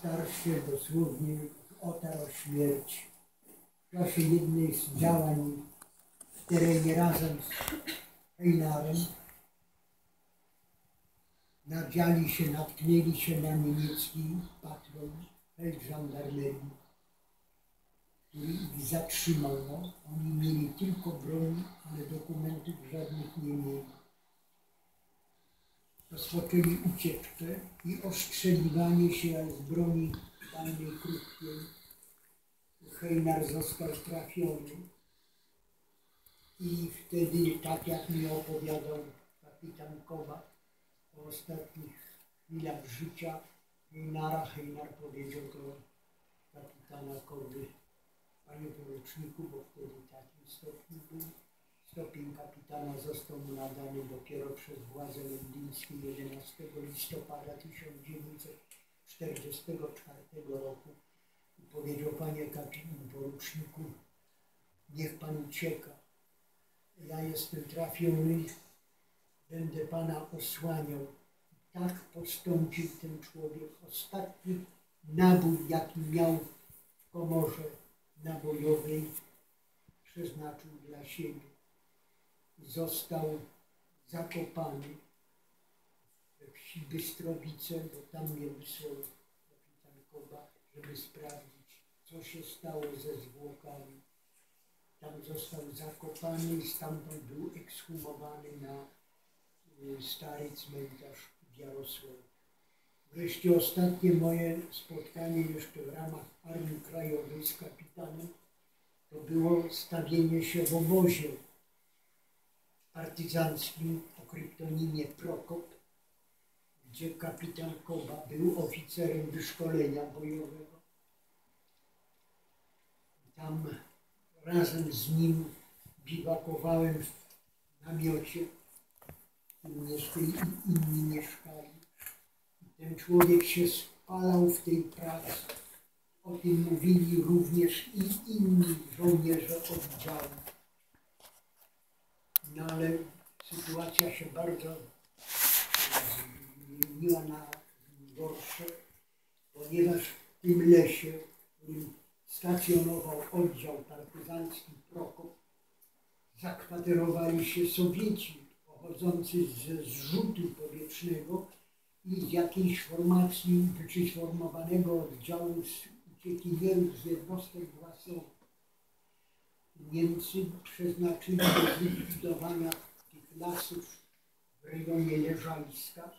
starszy dosłownie otarł śmierć w czasie jednej z działań w terenie razem z Heinarem. Nadziali się, natknęli się na niemiecki patrol feldżandarmerii, który ich zatrzymał. Oni mieli tylko broń, ale dokumentów żadnych nie mieli rozpoczęli ucieczkę i ostrzeliwanie się z broni palnej krótkiej. Hejnar został trafiony i wtedy, tak jak mi opowiadał kapitan Koba o ostatnich chwilach życia Hejnara, Hejnar powiedział do kapitana Koby, panie poruczniku, bo wtedy taki stopniu był, Stopień kapitana został mu nadany dopiero przez władze londyńskie 11 listopada 1944 roku. I powiedział, panie kapitanie poruczniku, niech pan ucieka. Ja jestem trafiony, będę pana osłaniał. Tak postąpił ten człowiek. Ostatni nabój, jaki miał w komorze nabojowej, przeznaczył dla siebie został zakopany we wsi Bystrowice, bo tam mnie wysłał kapitan Koba, żeby sprawdzić, co się stało ze zwłokami. Tam został zakopany i stamtąd był ekshumowany na y, stary cmentarz w Jarosławiu. Wreszcie ostatnie moje spotkanie jeszcze w ramach Armii Krajowej z kapitanem to było stawienie się w obozie partyzanckim o kryptonimie Prokop, gdzie kapitan Koba był oficerem wyszkolenia bojowego. Tam razem z nim biwakowałem w namiocie, jeszcze inni mieszkali. Ten człowiek się spalał w tej pracy. O tym mówili również i inni żołnierze oddziału. No ale sytuacja się bardzo zmieniła na gorsze, ponieważ w tym lesie, w którym stacjonował oddział partyzancki Prokop, zakwaterowali się Sowieci pochodzący ze zrzutu powietrznego i z jakiejś formacji, czy sformowanego oddziału z uciekinierów z jednostek własnych Niemcy przeznaczyli do zlikwidowania tych lasów w rejonie Leżajska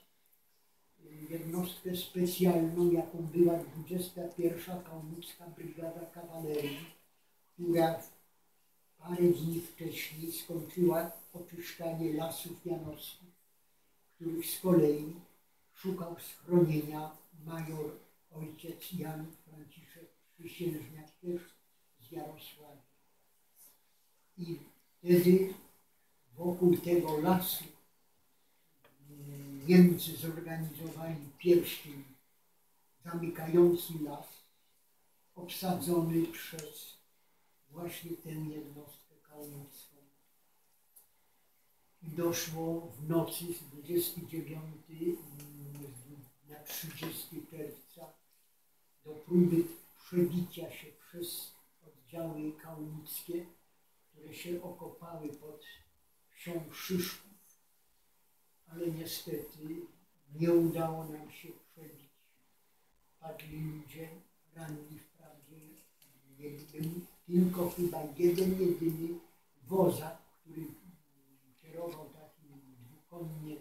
jednostkę specjalną, jaką była 21. Kałmicka Brygada Kawalerii, która parę dni wcześniej skończyła oczyszczanie lasów janowskich, których z kolei szukał schronienia major ojciec Jan Franciszek Przysiężniak też z Jarosławia. I wtedy wokół tego lasu mm, Niemcy zorganizowali pierścień zamykający las, obsadzony przez właśnie tę jednostkę kałmicką. I doszło w nocy z 29 mm, na 30 czerwca do próby przebicia się przez oddziały kałmickie które się okopały pod wsią Szyszków, ale niestety nie udało nam się przebić. Padli ludzie, ranni wprawdzie, tylko chyba jeden, jedyny wozak, który kierował takim dwukonnie,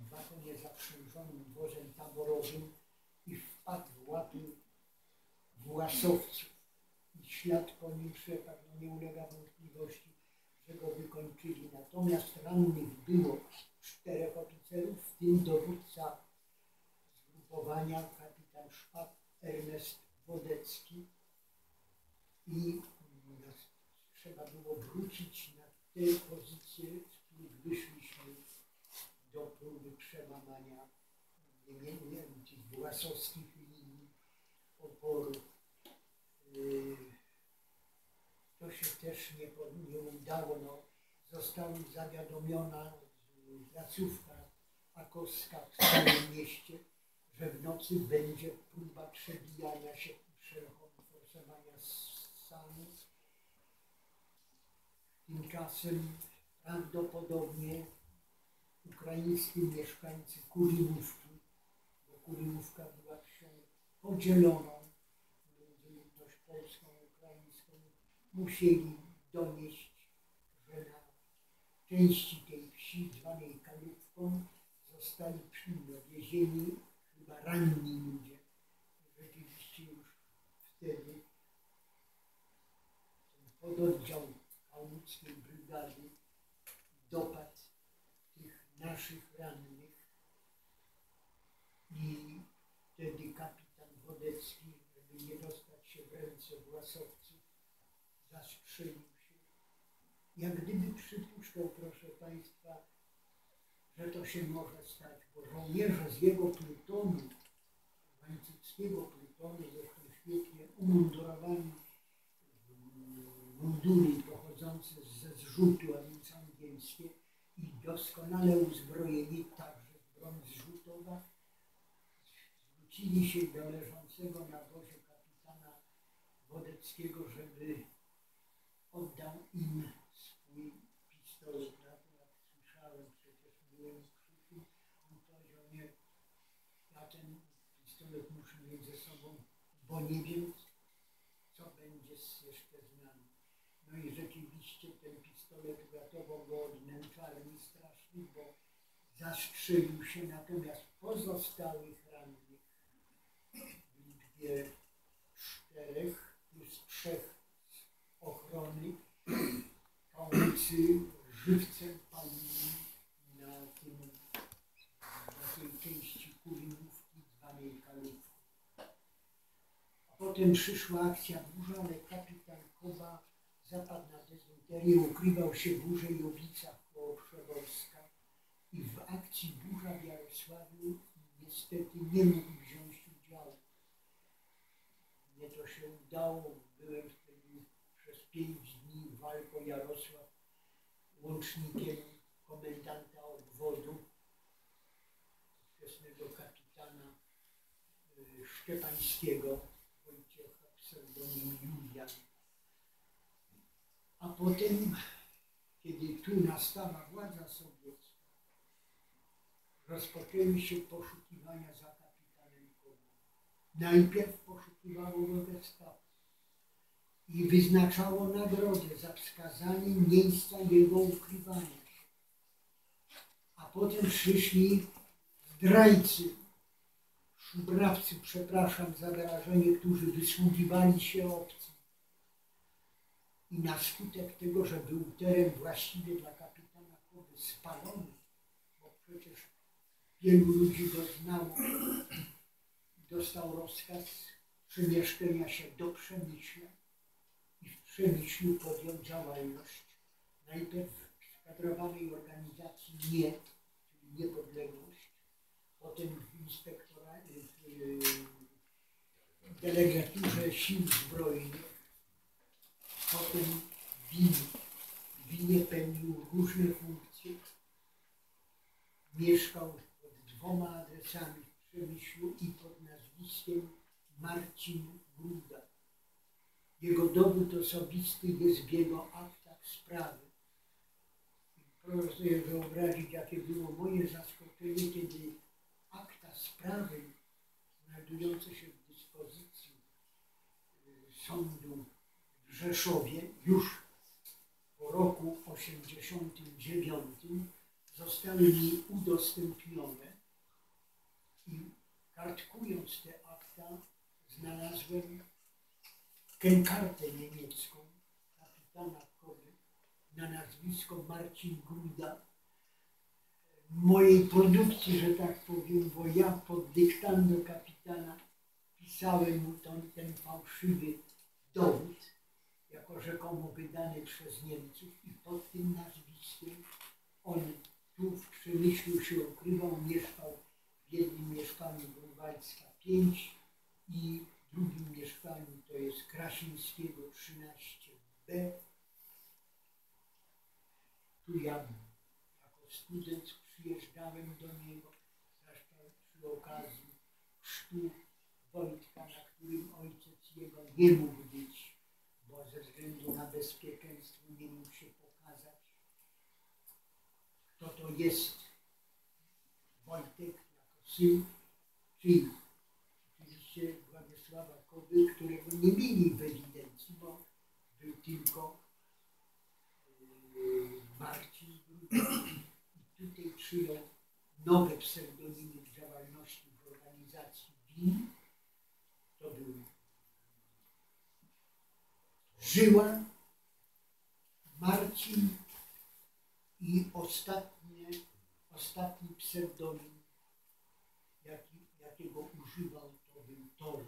dwakonie zaprzężonym wozem taborowym i wpadł w łapy własowców. I ślad koni przepadł, no nie ulega wątpliwości go wykończyli. Natomiast rannych było czterech oficerów, w tym dowódca zgrupowania kapitan Szpat Ernest Wodecki i trzeba było wrócić na te pozycje, z których wyszliśmy do próby przełamania tych własowskich linii oporu. Yy, to się też nie, nie udało. No, została zawiadomiona placówka akowska w całym mieście, że w nocy będzie próba przebijania się przeforsowania stanu. Tymczasem prawdopodobnie ukraińscy mieszkańcy Kurimówki, bo Kurimówka była wsią podzieloną między ludność polską musieli donieść, że na części tej wsi zwanej Kalówką zostali przywiezieni chyba ranni ludzie. Rzeczywiście już wtedy pododdział kałuckiej brygady dopadł tych naszych rannych i wtedy kapitan Wodecki, żeby nie dostać się w ręce własowców, się. Jak gdyby przypuszczał, proszę Państwa, że to się może stać, bo żołnierze z jego plutonu, Wańcuckiego plutonu, zresztą świetnie umundurowani mundury pochodzące ze zrzutu, a więc angielskie i doskonale uzbrojeni także w broń zrzutowa, zwrócili się do leżącego na wozie kapitana Wodeckiego, żeby oddał im swój pistolet. Jak słyszałem, przecież byłem krzyku, on powiedział, nie, ja ten pistolet muszę mieć ze sobą, bo nie wiem, co będzie jeszcze z nami. No i rzeczywiście ten pistolet uratował go od męczarni strasznych, bo zastrzelił się, natomiast pozostałych rannych w liczbie czterech ochrony kałucy żywcem palili na, tym, na tej części kulinówki zwanej kalówką. Potem przyszła akcja burza, ale kapitan Koba zapadł na dezynterię, ukrywał się w Urzejowicach koło Przewolska i w akcji burza w Jarosławiu niestety nie mógł wziąć udziału. Mnie to się udało, byłem przez pięć dni Walko Jarosław łącznikiem komendanta obwodu, wczesnego kapitana y, Szczepańskiego, Wojciecha, pseudonim Julian. A potem, kiedy tu nastała władza sowiecka, rozpoczęły się poszukiwania za kapitanem Kową. Najpierw poszukiwało go gestapo i wyznaczało nagrodę za wskazanie miejsca jego ukrywania. A potem przyszli zdrajcy, szubrawcy, przepraszam za wyrażenie, którzy wysługiwali się obcym. I na skutek tego, że był teren właściwie dla kapitana Kowy spalony, bo przecież wielu ludzi doznało, dostał rozkaz przemieszczenia się do Przemyśla Przemyślu podjął działalność najpierw w skadrowanej organizacji NIE, czyli Niepodległość, potem w inspektoracie, w delegaturze sił zbrojnych, potem w Winie. W Winie pełnił różne funkcje. Mieszkał pod dwoma adresami w Przemyślu i pod nazwiskiem Marcin Gruda. Jego dowód osobisty jest w jego aktach sprawy. Proszę sobie wyobrazić, jakie było moje zaskoczenie, kiedy akta sprawy znajdujące się w dyspozycji y, sądu w Rzeszowie już po roku 89 zostały mi udostępnione i kartkując te akta znalazłem kartę niemiecką kapitana Kowy na nazwisko Marcin Gruda mojej produkcji, że tak powiem, bo ja pod dyktando kapitana pisałem mu ten, ten fałszywy dowód, jako rzekomo wydany przez Niemców i pod tym nazwiskiem on tu w Przemyślu się ukrywał, mieszkał w jednym mieszkaniu Grunwaldzka 5 i drugim mieszkaniu to jest Krasińskiego 13b. Tu ja jako student przyjeżdżałem do niego, zresztą przy okazji chrztu Wojtka, na którym ojciec jego nie mógł być, bo ze względu na bezpieczeństwo nie mógł się pokazać. Kto to jest Wojtek jako syn czyj? Którego nie mieli w ewidencji, bo był tylko yy, Marcin. I tutaj przyjął nowe pseudonimy w działalności w organizacji WIN. To był Żyła, Marcin i ostatnie, ostatni pseudonim, jaki, jakiego używał, to był Tor.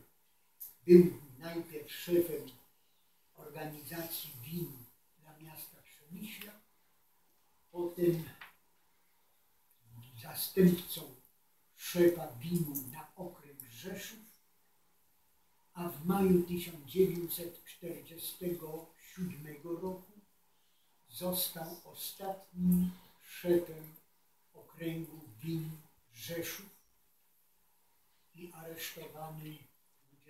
Był najpierw szefem organizacji WIN dla miasta Przemyśla, potem zastępcą szefa WIN-u na okręg Rzeszów, a w maju 1947 roku został ostatnim szefem okręgu WIN Rzeszów i aresztowany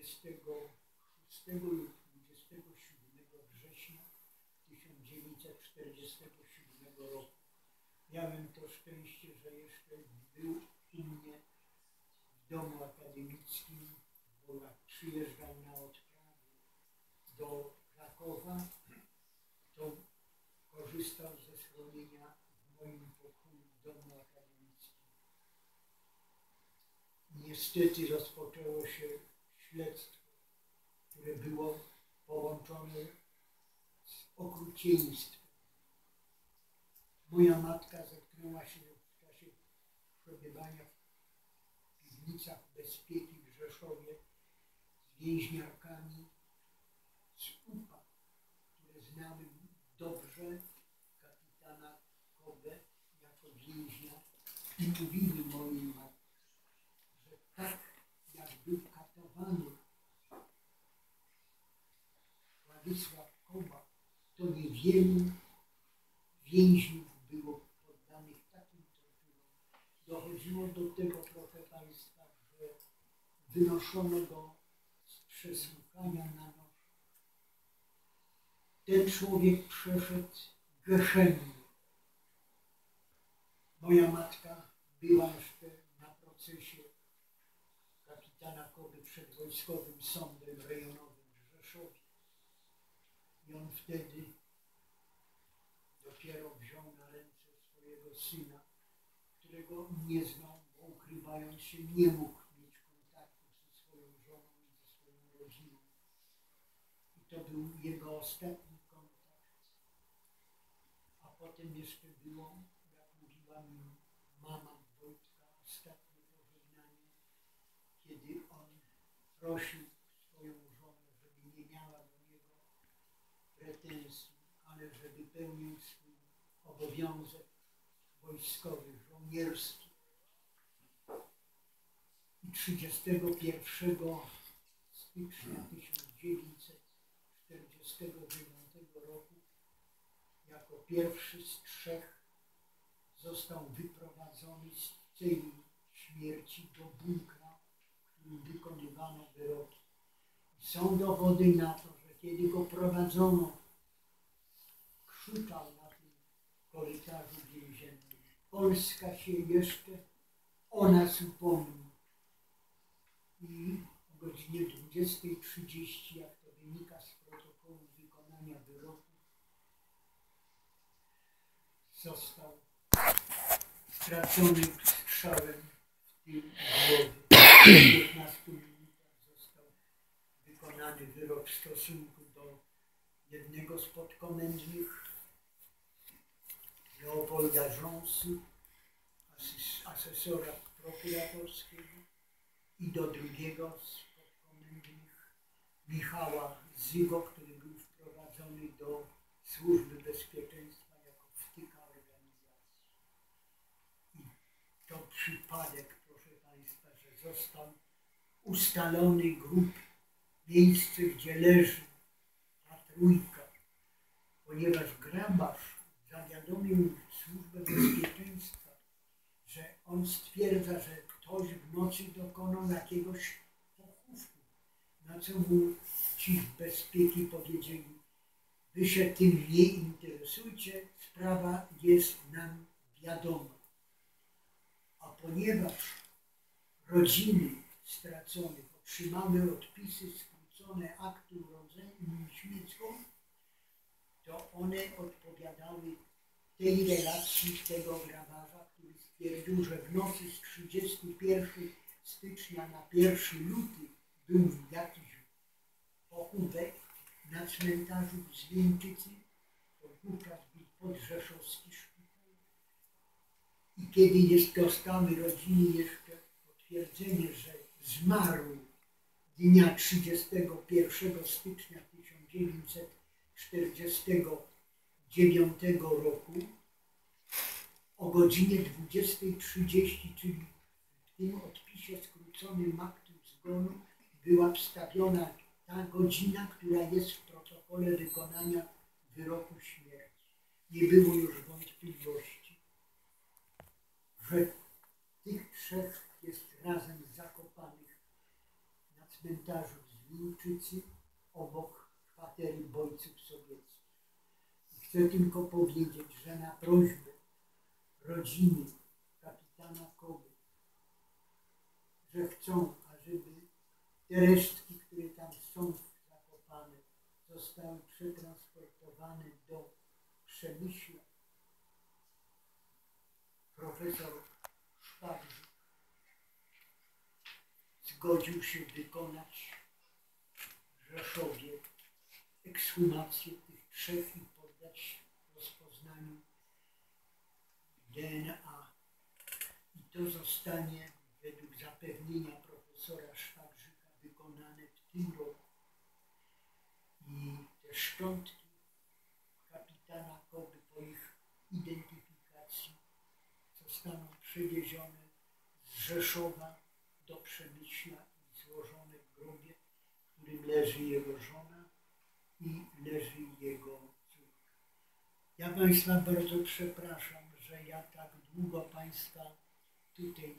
26 lub 27 września 1947 roku. Miałem to szczęście, że jeszcze był u mnie w domu akademickim, bo jak przyjeżdżał na odprawy do Krakowa, to korzystał ze schronienia w moim pokoju w domu akademickim. Niestety rozpoczęło się śledztwo, które było połączone z okrucieństwem. Moja matka zetknęła się w czasie przebywania w piwnicach bezpieki w Rzeszowie z więźniarkami z UPA, które znały dobrze kapitana Kobę jako więźnia i mówili mojej matce, że tak jak był katowany Władysław Koba, to niewielu więźniów było poddanych takim torturom. Dochodziło do tego, proszę Państwa, że wynoszono go z przesłuchania na noż. Ten człowiek przeszedł geszennie. Moja matka była jeszcze na procesie kapitana Koby przed Wojskowym Sądem Rejonowym w Rzeszowie. I on wtedy dopiero wziął na ręce swojego syna, którego nie znał, bo ukrywając się nie mógł mieć kontaktu ze swoją żoną i ze swoją rodziną. I to był jego ostatni kontakt. A potem jeszcze było, jak mówiła mi mama Wojtka, ostatnie pożegnanie, kiedy on prosił swoją żonę, żeby nie miała do niego pretensji, ale żeby pełnił obowiązek wojskowy, żołnierski. I 31 stycznia 1949 roku jako pierwszy z trzech został wyprowadzony z celi śmierci do bunkra, w którym wykonywano wyroki. Są dowody na to, że kiedy go prowadzono, krzyczał korytarzu więziennym. Polska się jeszcze o nas upomni. I o godzinie 20.30, jak to wynika z protokołu wykonania wyroku, został stracony strzałem w tył głowy. W 15 minutach został wykonany wyrok w stosunku do jednego z podkomendnych Leopolda asys- asesora prokuratorskiego i do drugiego z podkomendnych Michała Zygo, który był wprowadzony do służby bezpieczeństwa jako wtyka organizacji. I to przypadek, proszę Państwa, że został ustalony grób, miejsce, gdzie leży ta trójka, ponieważ grabarz zawiadomił służbę bezpieczeństwa, że on stwierdza, że ktoś w nocy dokonał jakiegoś co mu ci bezpieki powiedzieli, wy się tym nie interesujcie, sprawa jest nam wiadoma. A ponieważ rodziny straconych otrzymały odpisy skrócone aktu urodzenia świecką, to one odpowiadały tej relacji tego grabarza, który stwierdził, że w nocy z 31 stycznia na 1 luty był jakiś pochówek na cmentarzu w Zwieńczycy, to wówczas był podrzeszowski szpital. I kiedy jest dostały rodziny jeszcze potwierdzenie, że zmarł dnia 31 stycznia 1949 roku o godzinie 20.30, czyli w tym odpisie skróconym aktu zgonu była wstawiona ta godzina, która jest w protokole wykonania wyroku śmierci. Nie było już wątpliwości, że tych trzech jest razem zakopanych na cmentarzu w Zwilczycy obok kwatery bojców sowieckich. Chcę tylko powiedzieć, że na prośbę rodziny kapitana Koby, że chcą, ażeby te resztki, które tam są zakopane, zostały przetransportowane do Przemyśla. Profesor Szwabrzy zgodził się wykonać w Rzeszowie ekshumację tych trzech i DNA. I to zostanie według zapewnienia profesora Szwabrzyka wykonane w tym roku. I te szczątki kapitana Koby po ich identyfikacji zostaną przewiezione z Rzeszowa do Przemyśla i złożone w grobie, w którym leży jego żona i leży jego córka. Ja Państwa bardzo przepraszam, że ja tak długo Państwa tutaj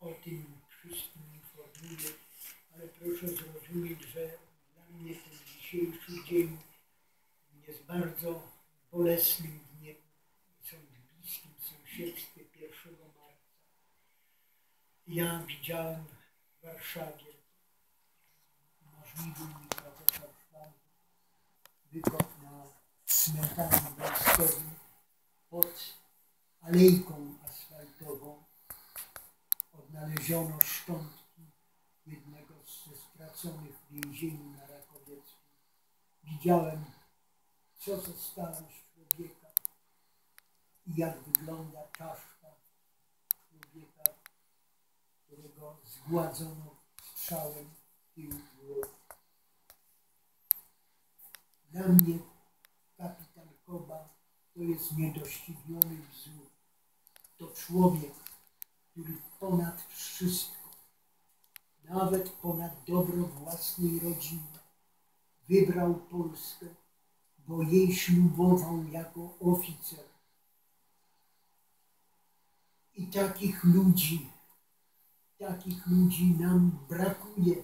o tym wszystkim informuję, ale proszę zrozumieć, że dla mnie ten dzisiejszy dzień jest bardzo bolesnym dniem. Są w bliskim sąsiedztwie 1 marca. Ja widziałem w Warszawie, możliwy mi profesor Szwan, wykop na cmentarzu wojskowym pod alejką asfaltową odnaleziono szczątki jednego ze straconych w więzieniu na Rakowieckim. Widziałem, co zostało z człowieka i jak wygląda czaszka człowieka, którego zgładzono strzałem w tył głowy. Dla mnie kapitan Koba to jest niedościgniony wzór. To człowiek, który ponad wszystko, nawet ponad dobro własnej rodziny, wybrał Polskę, bo jej ślubował jako oficer. I takich ludzi, takich ludzi nam brakuje.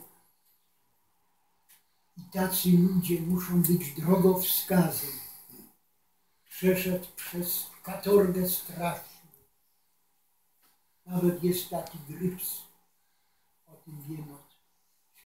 I tacy ludzie muszą być drogowskazem. Przeszedł przez katorgę straszną. Nawet jest taki gryps, o tym wiemy